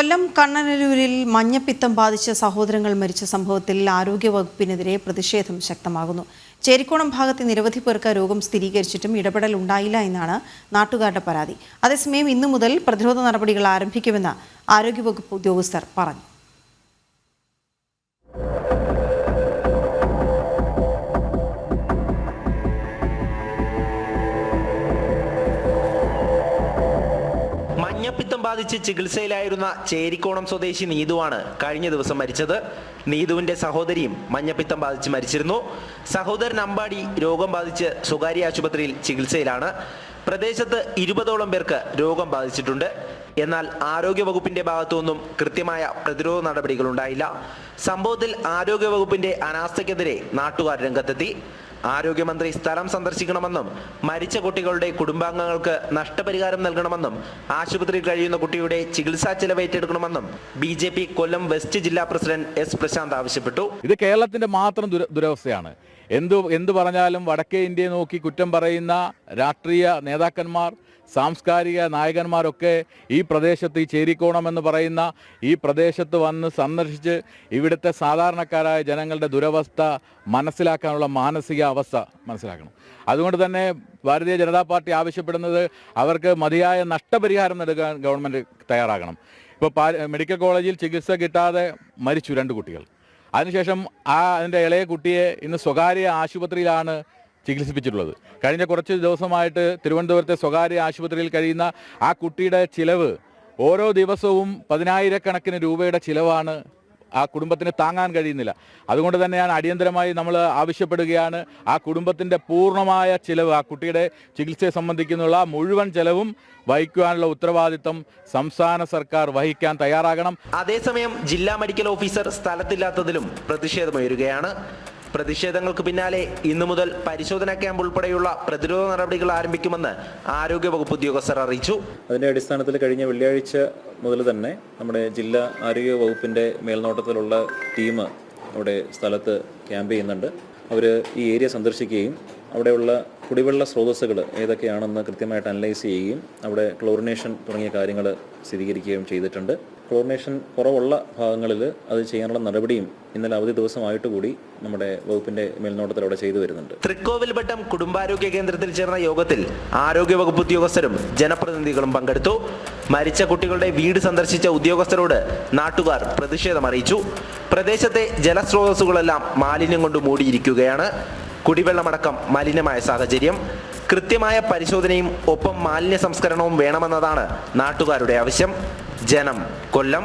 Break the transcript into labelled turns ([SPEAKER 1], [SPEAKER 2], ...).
[SPEAKER 1] കൊല്ലം കണ്ണനല്ലൂരിൽ മഞ്ഞപ്പിത്തം ബാധിച്ച സഹോദരങ്ങൾ മരിച്ച സംഭവത്തിൽ ആരോഗ്യവകുപ്പിനെതിരെ പ്രതിഷേധം ശക്തമാകുന്നു. ചേരിക്കോണം ഭാഗത്തെ നിരവധി പേർക്ക് രോഗം സ്ഥിരീകരിച്ചിട്ടും ഇടപെടൽ ഉണ്ടായില്ല എന്നാണ് നാട്ടുകാരുടെ പരാതി. അതേസമയം ഇന്നു മുതൽ പ്രതിരോധ നടപടികൾ ആരംഭിക്കുമെന്ന് ആരോഗ്യവകുപ്പ് ഉദ്യോഗസ്ഥർ പറഞ്ഞു.
[SPEAKER 2] മഞ്ഞപ്പിത്തം ബാധിച്ച് ചികിത്സയിലായിരുന്ന ചേരിക്കോണം സ്വദേശി നീതുവാണ് കഴിഞ്ഞ ദിവസം മരിച്ചത്. നീതുവിന്റെ സഹോദരിയും മഞ്ഞപ്പിത്തം ബാധിച്ച് മരിച്ചിരുന്നു. സഹോദരൻ അമ്പാടി രോഗം ബാധിച്ച് സ്വകാര്യ ആശുപത്രിയിൽ ചികിത്സയിലാണ്. പ്രദേശത്ത് ഇരുപതോളം പേർക്ക് രോഗം ബാധിച്ചിട്ടുണ്ട്. എന്നാൽ ആരോഗ്യവകുപ്പിന്റെ ഭാഗത്തുനിന്നും കൃത്യമായ പ്രതിരോധ നടപടികൾ ഉണ്ടായില്ല സംഭവത്തിൽ ആരോഗ്യവകുപ്പിന്റെ അനാസ്ഥയ്ക്കെതിരെ നാട്ടുകാർ രംഗത്തെത്തി. ആരോഗ്യമന്ത്രി സ്ഥലം സന്ദർശിക്കണമെന്നും മരിച്ച കുട്ടികളുടെ കുടുംബാംഗങ്ങൾക്ക് നഷ്ടപരിഹാരം നൽകണമെന്നും ആശുപത്രിയിൽ കഴിയുന്ന കുട്ടിയുടെ ചികിത്സാ ചെലവ് ഏറ്റെടുക്കണമെന്നും B J P Kollam west ജില്ലാ പ്രസിഡന്റ് എസ് പ്രശാന്ത് ആവശ്യപ്പെട്ടു.
[SPEAKER 3] ഇത് കേരളത്തിന്റെ മാത്രം ദുരവസ്ഥയാണ്. എന്തു എന്തു പറഞ്ഞാലും വടക്കേ ഇന്ത്യയെ നോക്കി കുറ്റം പറയുന്ന രാഷ്ട്രീയ നേതാക്കന്മാർ സാംസ്കാരിക നായകന്മാരൊക്കെ ഈ പ്രദേശത്ത് ഈ ചേരിക്കോണം എന്ന് പറയുന്ന ഈ പ്രദേശത്ത് വന്ന് സന്ദർശിച്ച് ഇവിടുത്തെ സാധാരണക്കാരായ ജനങ്ങളുടെ ദുരവസ്ഥ മനസ്സിലാക്കാനുള്ള മാനസിക അവസ്ഥ മനസ്സിലാക്കണം. അതുകൊണ്ട് തന്നെ ഭാരതീയ ജനതാ പാർട്ടി ആവശ്യപ്പെടുന്നത് അവർക്ക് മതിയായ നഷ്ടപരിഹാരം നൽകാൻ ഗവൺമെന്റ് തയ്യാറാകണം. ഇപ്പോൾ മെഡിക്കൽ കോളേജിൽ ചികിത്സ കിട്ടാതെ മരിച്ചു രണ്ട് കുട്ടികൾ. അതിനുശേഷം ആ അതിന്റെ ഇളയ കുട്ടിയെ ഇന്ന് സ്വകാര്യ ആശുപത്രിയിലാണ് ചികിത്സിപ്പിച്ചിട്ടുള്ളത്. കഴിഞ്ഞ കുറച്ച് ദിവസമായിട്ട് തിരുവനന്തപുരത്തെ സ്വകാര്യ ആശുപത്രിയിൽ കഴിയുന്ന ആ കുട്ടിയുടെ ചിലവ് ഓരോ ദിവസവും പതിനായിരക്കണക്കിന് രൂപയുടെ ചിലവാണ് ആ കുടുംബത്തിന് താങ്ങാൻ കഴിയുന്നില്ല. അതുകൊണ്ട് തന്നെയാണ് അടിയന്തരമായി നമ്മൾ ആവശ്യപ്പെടുകയാണ്. ആ കുടുംബത്തിന്റെ പൂർണമായ ചിലവ് ആ കുട്ടിയുടെ ചികിത്സയെ സംബന്ധിക്കുന്നുള്ള മുഴുവൻ ചെലവും വഹിക്കുവാനുള്ള ഉത്തരവാദിത്തം സംസ്ഥാന സർക്കാർ വഹിക്കാൻ തയ്യാറാകണം.
[SPEAKER 2] അതേസമയം ജില്ലാ മെഡിക്കൽ ഓഫീസർ സ്ഥലത്തില്ലാത്തതിലും പ്രതിഷേധമുയരുകയാണ്. പ്രതിഷേധങ്ങൾക്ക് പിന്നാലെ ഇന്നു മുതൽ പരിശോധനാ ക്യാമ്പ് ഉൾപ്പെടെയുള്ള പ്രതിരോധ നടപടികൾ ആരംഭിക്കുമെന്ന് ആരോഗ്യവകുപ്പ് ഉദ്യോഗസ്ഥർ അറിയിച്ചു.
[SPEAKER 4] അതിന്റെ അടിസ്ഥാനത്തിൽ കഴിഞ്ഞ വെള്ളിയാഴ്ച മുതൽ തന്നെ നമ്മുടെ ജില്ലാ ആരോഗ്യ വകുപ്പിന്റെ മേൽനോട്ടത്തിലുള്ള ടീം അവിടെ സ്ഥലത്ത് ക്യാമ്പ് ചെയ്യുന്നുണ്ട്. അവർ ഈ ഏരിയ സന്ദർശിക്കുകയും അവിടെയുള്ള കുടിവെള്ള സ്രോതസ്സുകൾ ഏതൊക്കെയാണെന്ന് കൃത്യമായിട്ട് അനലൈസ് ചെയ്യുകയും അവിടെ ക്ലോറിനേഷൻ തുടങ്ങിയ കാര്യങ്ങൾ സ്ഥിരീകരിക്കുകയും ചെയ്തിട്ടുണ്ട്. ക്ലോറിനേഷൻ കുറവുള്ള ഭാഗങ്ങളിൽ അത് ചെയ്യാനുള്ള നടപടിയും ഇന്നലെ അവധി ദിവസമായിട്ട് കൂടി നമ്മുടെ വകുപ്പിന്റെ മേൽനോട്ടത്തിൽ അവിടെ ചെയ്തു വരുന്നുണ്ട്.
[SPEAKER 2] തൃക്കോവിൽവട്ടം കുടുംബാരോഗ്യ കേന്ദ്രത്തിൽ ചേർന്ന യോഗത്തിൽ ആരോഗ്യ വകുപ്പ് ഉദ്യോഗസ്ഥരും ജനപ്രതിനിധികളും പങ്കെടുത്തു. മരിച്ച കുട്ടികളുടെ വീട് സന്ദർശിച്ച ഉദ്യോഗസ്ഥരോട് നാട്ടുകാർ പ്രതിഷേധം അറിയിച്ചു. പ്രദേശത്തെ ജലസ്രോതസ്സുകളെല്ലാം മാലിന്യം കൊണ്ട് മൂടിയിരിക്കുകയാണ്. കുടിവെള്ളമടക്കം മലിനമായ സാഹചര്യം കൃത്യമായ പരിശോധനയും ഒപ്പം മാലിന്യ സംസ്കരണവും വേണമെന്നതാണ് നാട്ടുകാരുടെ ആവശ്യം. ജനം കൊല്ലം.